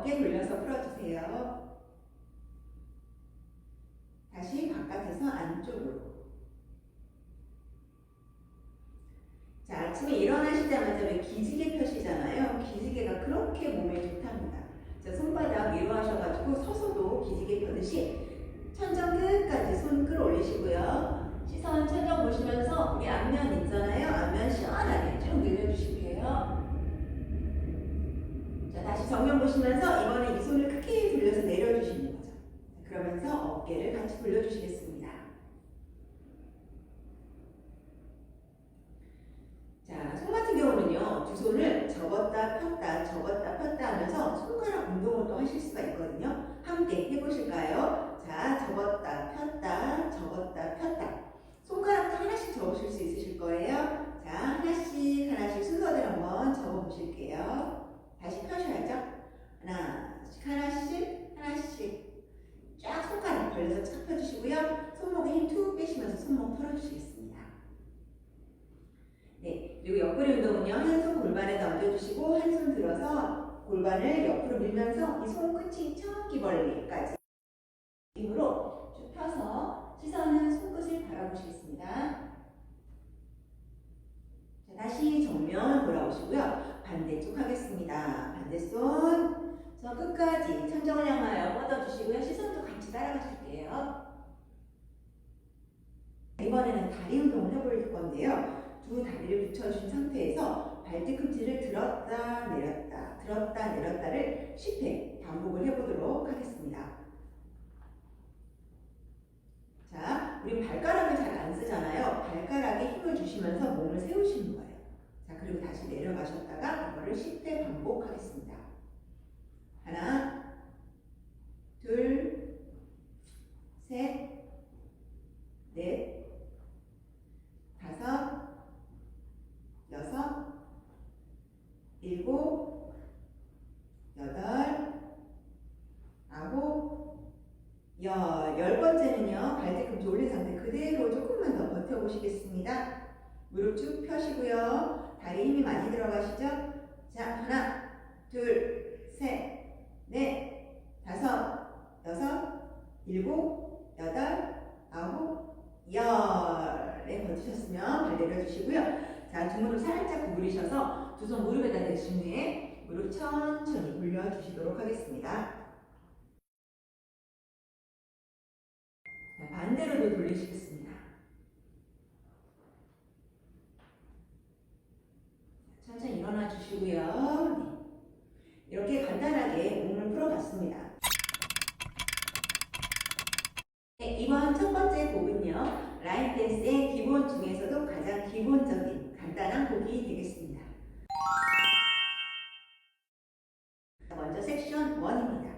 어깨 돌려서 풀어주세요. 다시 바깥에서 안쪽으로. 자, 아침에 일어나시자마자 왜 기지개 펴시잖아요. 기지개가 그렇게 몸에 좋답니다. 자, 손바닥 위로 하셔가지고 서서도 기지개 펴듯이 천장 끝까지 손 끌어올리시고요. 시선 천장 보시면서 우리 앞면 있잖아요. 앞면 시원하게 쭉 보시면서 이번에 이 손을 크게 돌려서 내려주시는 거죠. 자, 그러면서 어깨를 같이 돌려주시겠습니다. 자, 손 같은 경우는요, 두 손을 접었다 폈다, 접었다 폈다 하면서 손가락 운동을 또 하실 수가 있거든요. 함께 해보실까요? 자, 접었다 폈다, 접었다 폈다. 손가락 하나씩 접으실 수 있으실 거예요. 자, 하나씩 하나씩 순서대로 한번 접어보실게요. 다시 펴셔야죠. 하나씩, 하나씩, 하나씩. 쫙 손가락 벌려서 착 펴주시고요. 손목에 힘 툭 빼시면서 손목 풀어주시겠습니다. 네, 그리고 옆구리 운동은요. 한 손 골반에 얹어주시고 한 손 들어서 골반을 옆으로 밀면서 이 손끝이 저기 멀리까지 힘으로 쭉 펴서 시선은 손끝을 바라보시겠습니다. 자, 다시 정면 돌아오시고요. 반대쪽 하겠습니다. 반대손 저 끝까지 천정을 향하여 뻗어주시고요. 시선도 같이 따라가실게요. 이번에는 다리 운동을 해볼 건데요. 두 다리를 붙여준 상태에서 발뒤 꿈치를 들었다 내렸다 들었다 내렸다를 10회 반복을 해보도록 하겠습니다. 자, 우리 발가락을 잘 안 쓰잖아요. 발가락에 힘을 주시면서 몸을 세우시는 거예요. 자, 그리고 다시 내려가셨다가 이거를 10회 반복하겠습니다. 하나, 둘, 셋, 넷, 다섯, 여섯, 일곱, 여덟, 아홉, 열. 열 번째는요, 발뒤꿈치 올린 상태 그대로 조금만 더 버텨보시겠습니다. 무릎 쭉 펴시고요. 다리 힘이 많이 들어가시죠? 자, 하나, 둘, 셋, 넷, 다섯, 여섯, 일곱, 여덟, 아홉, 발 내려주시고요. 자, 두 무릎 살짝 구부리셔서 두 손 무릎에다 대신 후에 무릎 천천히 올려주시도록 하겠습니다. 자, 반대로도 돌리시겠습니다. 천천히 일어나 주시고요. 네. 이렇게 간단하게 몸을 풀어봤습니다. 네, 이번 첫 번째 곡은요. 라인 댄스의 기본 중에서도 가장 기본적인 간단한 곡이 되겠습니다. 먼저 섹션 1입니다.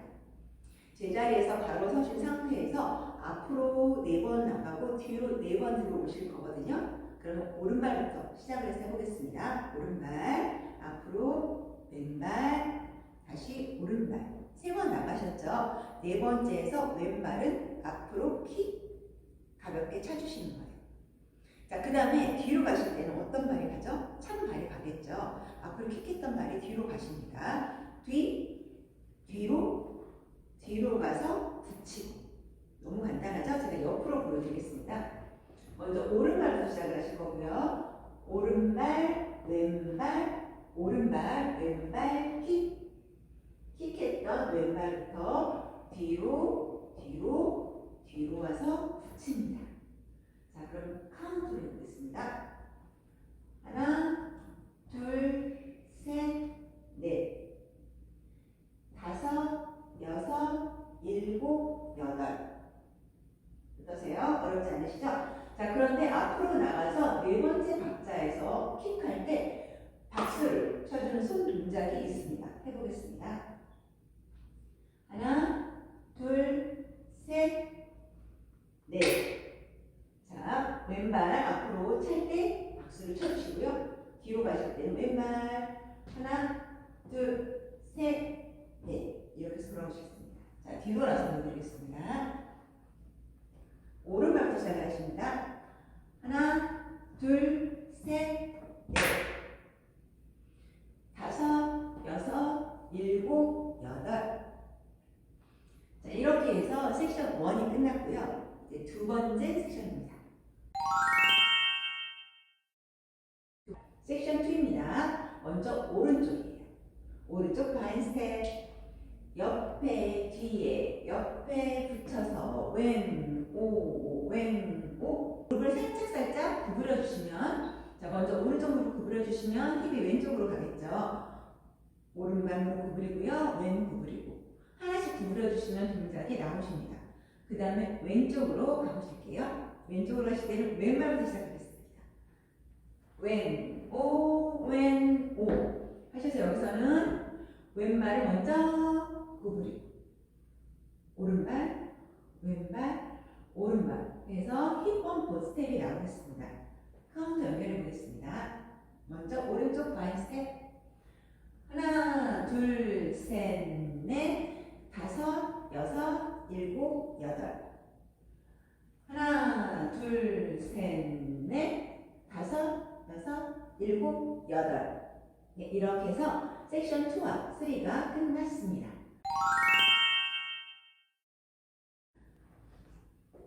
제자리에서 바로 서신 상태에서 앞으로 네번 나가고 뒤로 네번 들어오실 거거든요. 그러면 오른발부터 시작을 해서 해보겠습니다. 오른발, 앞으로, 왼발, 다시 오른발. 세 번 나가셨죠? 네 번째에서 왼발은 앞으로 킥 가볍게 차주시는 거예요. 자, 그 다음에 뒤로 가실 때는 어떤 발이 가죠? 찬 발이 가겠죠? 앞으로 킥했던 발이 뒤로 가십니다. 뒤, 뒤로, 뒤로 가서 붙이고. 너무 간단하죠? 제가 옆으로 보여드리겠습니다. 먼저 오른발부터 시작을 하실 거고요. 오른발, 왼발, 오른발, 왼발, 킥. 킥했던 왼발부터 뒤로, 뒤로, 뒤로 와서 붙입니다. 자, 그럼 카운트로 해보겠습니다. 하나, 둘, 셋, 넷, 다섯, 여섯, 일곱, 여덟. 어떠세요? 어렵지 않으시죠? 자, 그런데 앞으로 나가서 네 번째 박자에서 킥할 때 박수를 쳐주는 손 동작이 있습니다. 해보겠습니다. 하나, 둘, 셋, 넷. 자, 왼발 앞으로 찰 때 박수를 쳐주시고요. 뒤로 가실 때는 왼발 하나, 둘, 셋, 넷. 이렇게 돌아오시겠습니다. 자, 뒤로 나서 보여드리겠습니다. 원이 끝났고요. 이제 두 번째 섹션입니다. 섹션 2입니다. 먼저 오른쪽이에요. 오른쪽 바인 스텝. 옆에, 뒤에, 옆에 붙여서 왼, 오, 왼, 오. 무릎을 살짝 살짝 구부려 주시면 자, 먼저 오른쪽 무릎 구부려 주시면 힙이 왼쪽으로 가겠죠. 오른발 무릎 구부리고요. 왼 구부리고. 하나씩 구부려 주시면 동작이 나오십니다. 그 다음에 왼쪽으로 가보실게요. 왼쪽으로 하실 때는 왼발부터 시작하겠습니다. 왼, 오, 왼, 오. 하셔서 여기서는 왼발을 먼저 구부리고, 오른발, 왼발, 오른발. 그래서 힙범프 스텝이 나오겠습니다. 카운트 연결해 보겠습니다. 먼저 오른쪽 바인 스텝. 하나, 둘, 셋, 넷, 다섯, 여섯, 일곱, 여덟. 하나, 둘, 셋, 넷, 다섯, 여섯, 일곱, 여덟. 네, 이렇게 해서 섹션 2와 3가 끝났습니다.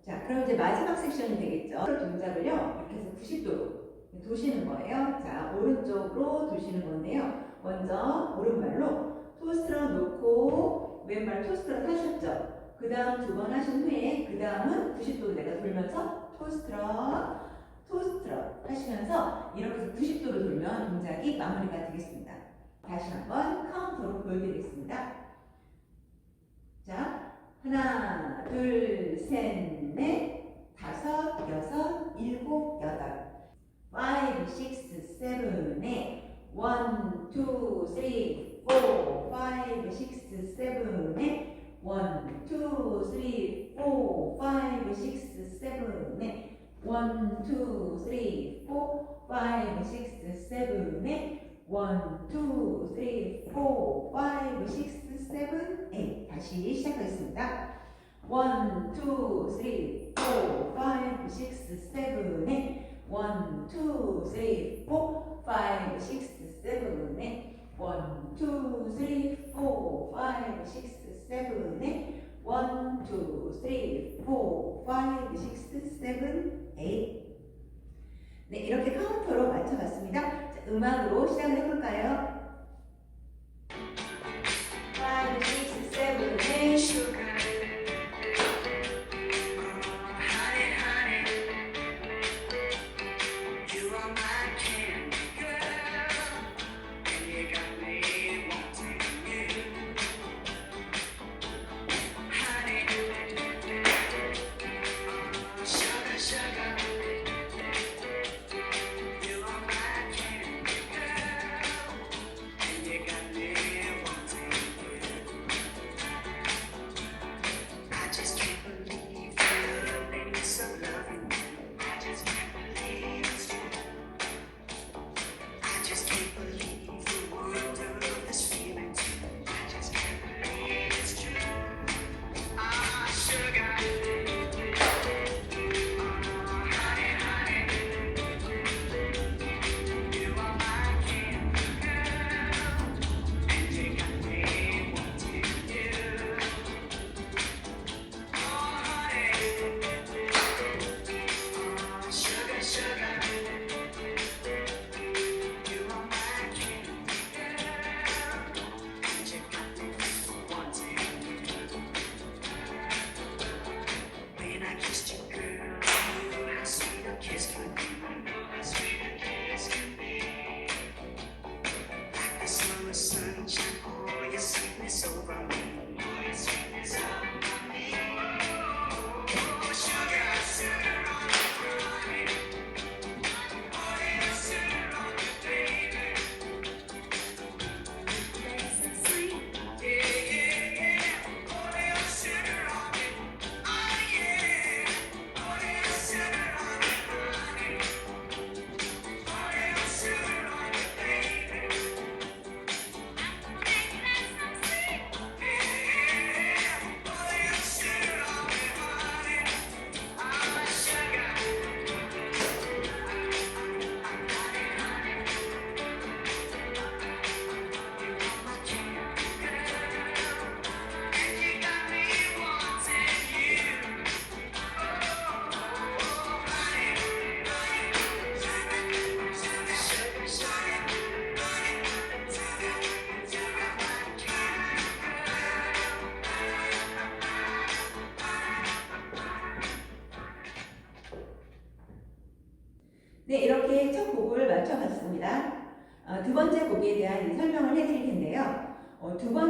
자, 그럼 이제 마지막 섹션이 되겠죠. 동작을요, 이렇게 해서 90도로 도시는 거예요. 자, 오른쪽으로 도시는 건데요. 먼저 오른발로 토스트로 놓고 왼발 토스트로 하셨죠. 그 다음 두 번 하신 후에 그 다음은 90도로 내가 돌면서 토스트로 토스트로 하시면서 이렇게 해서 90도로 돌면 동작이 마무리가 되겠습니다. 다시 한번 카운터로 보여드리겠습니다. 자, 하나, 둘, 셋, 넷, 다섯, 여섯, 일곱, 여덟. Three, four, five, six, seven, eight. one, two, three, four, five, six, seven, eight. one, two, three, four, five, six, seven, eight. 다시 시작하겠습니다. three, four, five, six, seven, eight. one, two, three, four, five, six, seven, eight. one, two, three, four, five, six, one, two, three, four, five, six, seven, eight. 네, 이렇게 카운터로 맞춰봤습니다. 자, 음악으로 시작을 해볼까요? five, next time.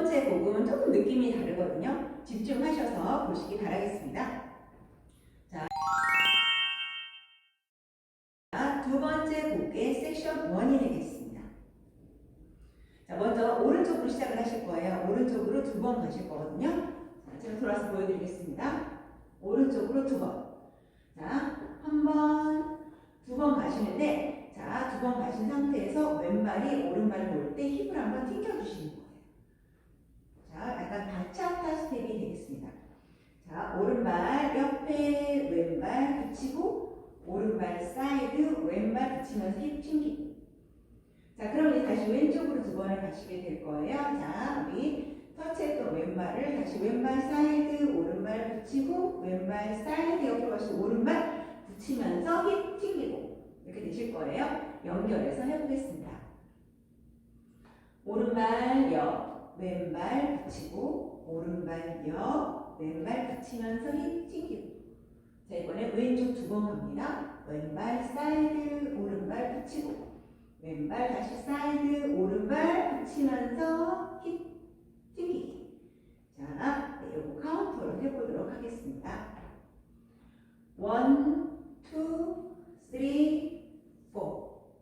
번째 곡은 조금 느낌이 다르거든요. 집중하셔서 보시기 바라겠습니다. 자, 자, 두 번째 곡의 섹션 1이 되겠습니다. 자, 먼저 오른쪽으로 시작을 하실 거예요. 오른쪽으로 두 번 가실 거거든요. 자, 제가 돌아서 보여드리겠습니다. 오른쪽으로 두 번. 자, 한 번, 두 번 가시는데, 자, 두 번 가신 상태에서 왼발이 오른발을 놓을 때 힙을 한번 거예요. 자, 약간 바차타 스텝이 되겠습니다. 자, 오른발 옆에 왼발 붙이고, 오른발 사이드, 왼발 붙이면서 힙 튕기고. 자, 그럼 이제 다시 왼쪽으로 두 번을 가시게 될 거예요. 자, 우리 터치했던 왼발을 다시 왼발 사이드, 오른발 붙이고, 왼발 사이드 옆으로 가시고, 오른발 붙이면서 힙 튕기고. 이렇게 되실 거예요. 연결해서 해보겠습니다. 오른발 옆, 왼발 붙이고, 오른발 옆, 왼발 붙이면서 힙 튕기고. 자, 이번에 왼쪽 두 번 갑니다. 왼발 사이드, 오른발 붙이고, 왼발 다시 사이드, 오른발 붙이면서 힙 튕기기. 자, 네, 요거 카운터로 해보도록 하겠습니다. 원, 투, 쓰리, 포,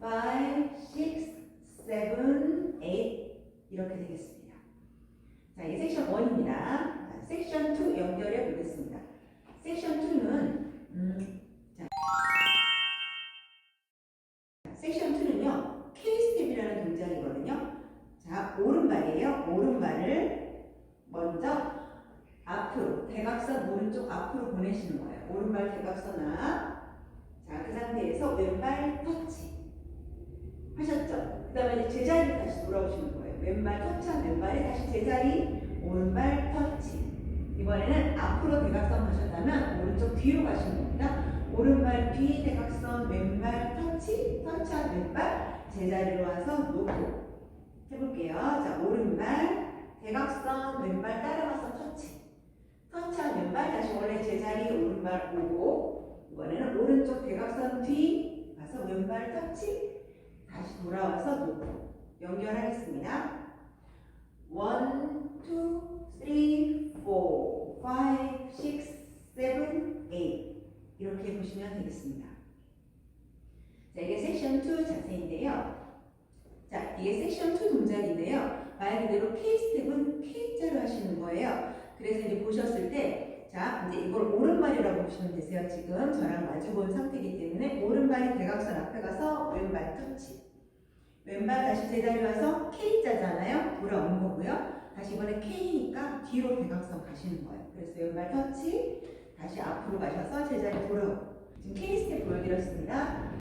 파이브, 식스, 세븐, 에잇 이렇게 되겠습니다. 자, 이게 섹션 1입니다. 자, 섹션 2 연결해 보겠습니다. 섹션 2는 음, 자, 섹션 2는요. K-스텝이라는 동작이거든요. 자, 오른발이에요. 오른발을 먼저 앞으로 대각선 오른쪽 앞으로 보내시는 거예요. 오른발 대각선 앞. 자, 그 상태에서 왼발 터치. 하셨죠? 그 다음에 이제 제자리로 다시 돌아오시는 거예요. 왼발 터치한 왼발에 다시 제자리, 오른발 터치. 이번에는 앞으로 대각선 가셨다면 오른쪽 뒤로 가시는 겁니다. 오른발 뒤 대각선, 왼발 터치, 터치한 왼발, 제자리로 와서 놓고. 해볼게요. 자, 오른발, 대각선, 왼발 따라가서 터치. 터치한 왼발, 다시 원래 제자리, 오른발 오고, 이번에는 오른쪽 대각선 뒤, 가서 왼발 터치, 다시 돌아와서 놓고. 연결하겠습니다. 1, 2, 3, 4, 5, 6, 7, 8. 이렇게 보시면 되겠습니다. 자, 이게 섹션 2 자세인데요. 자, 이게 섹션 2 동작인데요. 말 그대로 K 스텝은 K자로 하시는 거예요. 그래서 이제 보셨을 때, 자, 이제 이걸 오른발이라고 보시면 되세요. 지금 저랑 마주 본 상태이기 때문에 오른발이 대각선 앞에 가서 왼발 터치. 왼발 다시 제자리 와서 K자잖아요. 돌아온 거고요. 다시 이번에 K니까 뒤로 대각선 가시는 거예요. 그래서 왼발 터치, 다시 앞으로 가셔서 제자리 돌아오고. 지금 K 스텝 보여드렸습니다.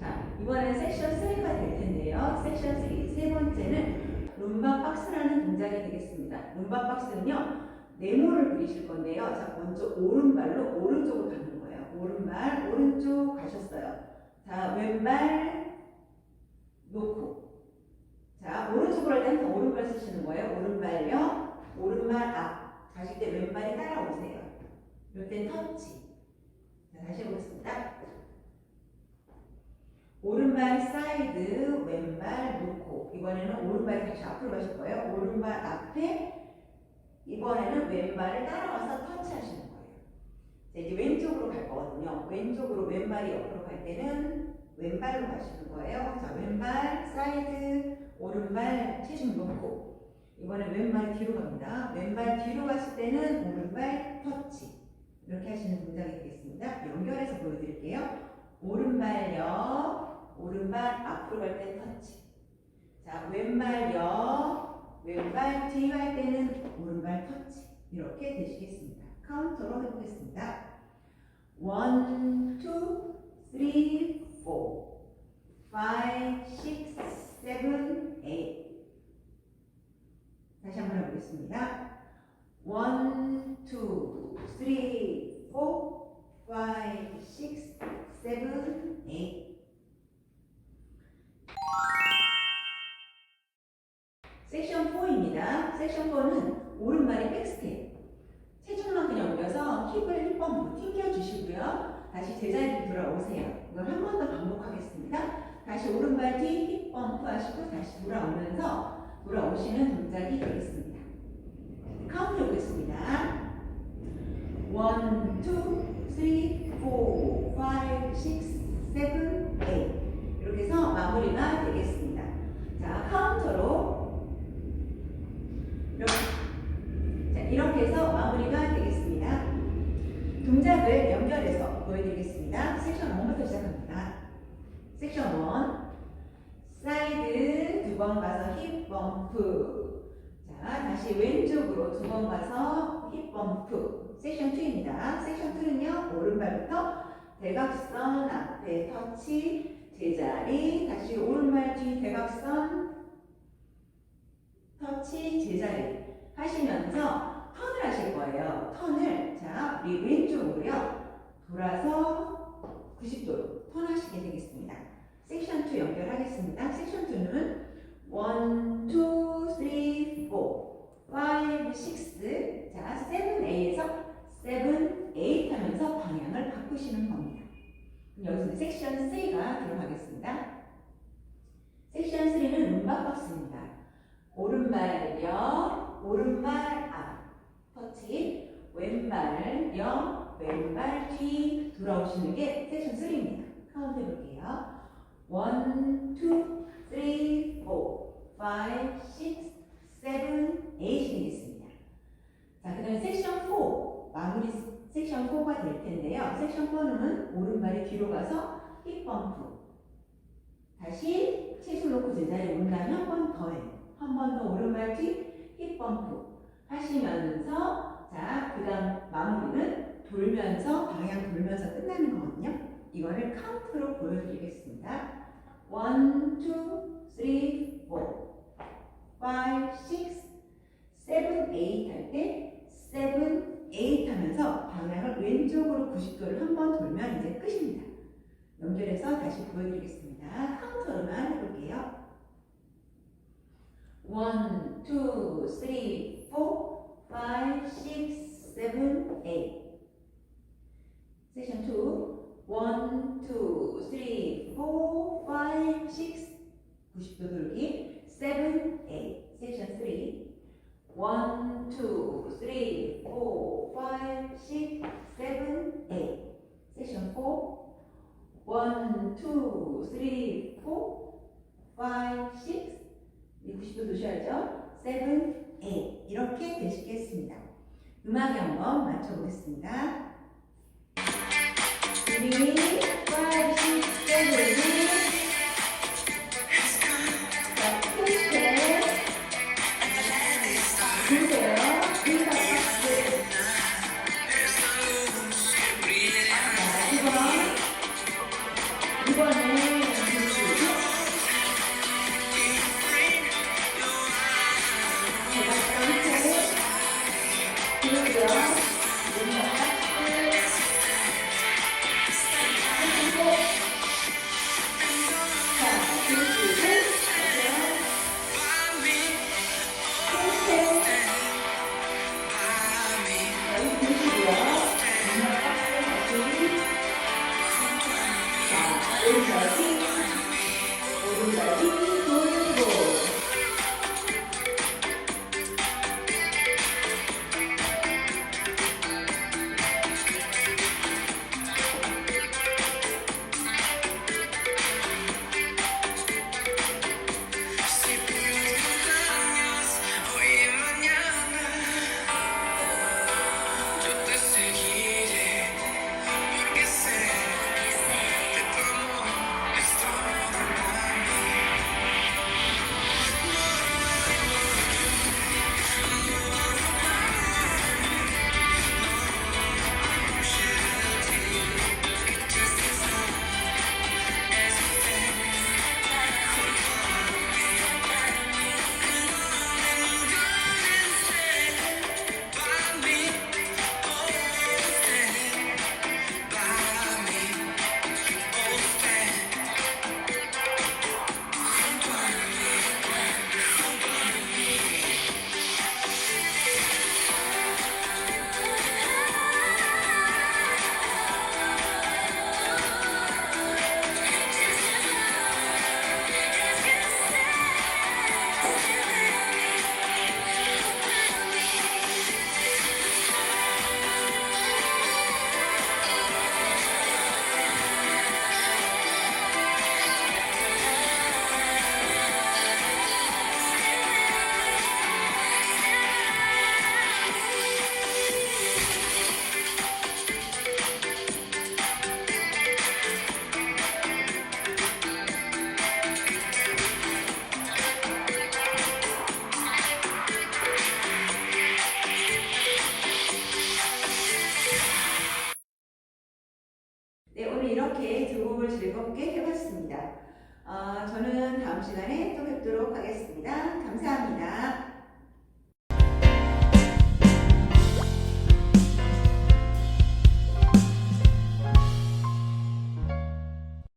자, 이번엔 섹션 3가 될 텐데요. 섹션 3. 세 번째는 룸바 박스라는 동작이 되겠습니다. 룸바 박스는요, 네모를 그리실 건데요. 자, 먼저 오른발로 오른쪽으로 가는 거예요. 오른발, 오른쪽 가셨어요. 자, 왼발 놓고. 자, 오른쪽으로 할 때는 오른발 쓰시는 거예요. 오른발요, 오른발 앞. 가실 때 왼발이 따라오세요. 이럴 땐 터치. 자, 다시 해보겠습니다. 오른발 사이드, 왼발 놓고 이번에는 오른발이 다시 앞으로 가실 거예요. 오른발 앞에 이번에는 왼발을 따라와서 터치하시는 거예요. 자, 이제 왼쪽으로 갈 거거든요. 왼쪽으로 왼발이 옆으로 갈 때는 왼발로 가시는 거예요. 자, 왼발 사이드, 오른발 체중 놓고 이번엔 왼발 뒤로 갑니다. 왼발 뒤로 갔을 때는 오른발 터치 이렇게 하시는 동작이 되겠습니다. 연결해서 보여드릴게요. 오른발 옆, 오른발 앞으로 갈 때 터치. 자, 왼발 옆, 왼발 뒤 갈 때는 오른발 터치. 이렇게 되시겠습니다. 카운터로 해보겠습니다. 1, 2, 3, 4, 5, 6, 7, 8. 다시 한번 해보겠습니다. 1, 2, 3, 4, 5, 6, 7, 8. 섹션 4입니다. 섹션 4는 오른발이 백스텝. 체중만 그냥 올려서 힙을 힙범프 튕겨주시고요. 다시 제자리로 돌아오세요. 이걸 한 번 더 반복하겠습니다. 다시 오른발 뒤 힙범프 하시고 다시 돌아오면서 돌아오시는 동작이 되겠습니다. 카운트 해보겠습니다. 1, 2, 3, 4, 5, 6, 7, 8 이렇게 해서 마무리가 되겠습니다. 자, 카운터로 이렇게, 자, 이렇게 해서 마무리가 되겠습니다. 동작을 연결해서 보여드리겠습니다. 섹션 1부터 시작합니다. 섹션 1 사이드 두 번 가서 힙 범프 자 다시 왼쪽으로 두 번 가서 힙 범프 섹션 2입니다. 섹션 2는요 오른발부터 대각선 앞에 터치 제자리 다시 오른발 뒤 대각선 터치 제자리 하시면서 턴을 하실 거예요. 턴을 자 우리 왼쪽으로요 돌아서 90도로 턴하시게 되겠습니다. 섹션 2 연결하겠습니다. 섹션 2는 1, 2, 3, 4, 5, 6, 자 7A에서 7, 8 하면서 방향을 바꾸시는 겁니다. 그럼 여기서 섹션 3가 들어가겠습니다. 섹션 3는 룸바 박스입니다. 오른발 여, 오른발 앞, 터치, 왼발 여, 왼발 뒤 돌아오시는 게 섹션 3입니다. 카운트 해볼게요. 1, 2, 3, 4, 5, 6, 7, 8이 되겠습니다. 자, 그 다음에 섹션 4, 마무리 섹션 4가 될 텐데요. 섹션 4는 오른발이 뒤로 가서 힙 범프. 다시 채술 놓고 제자리에 온 다음에 한 번 더 해요. 한 번 더 오른발 뒤힙 범프 하시면서 자, 그 다음 마무리는 돌면서 방향 돌면서 끝나는 거거든요. 이거를 카운트로 보여드리겠습니다. 1, 2, 3, 4, 5, 6, 7, 8 할때 7, 8 하면서 방향을 왼쪽으로 90도를 한번 돌면 이제 끝입니다. 연결해서 다시 보여드리겠습니다. 카운터로만 해볼게요. 1, 2, 3, 4, 5, 6, 7, 8 세션 2 1, 2, 3, 4, 5, 6 90도 돌기. 7, 8 세션 3 1, 2, 3, 4, 5, 6, 7, 8 세션 4 1, 2, 3, 4, 5, 6이 90도 도셔야죠. 7, 8 이렇게 되시겠습니다. 음악에 한번 맞춰보겠습니다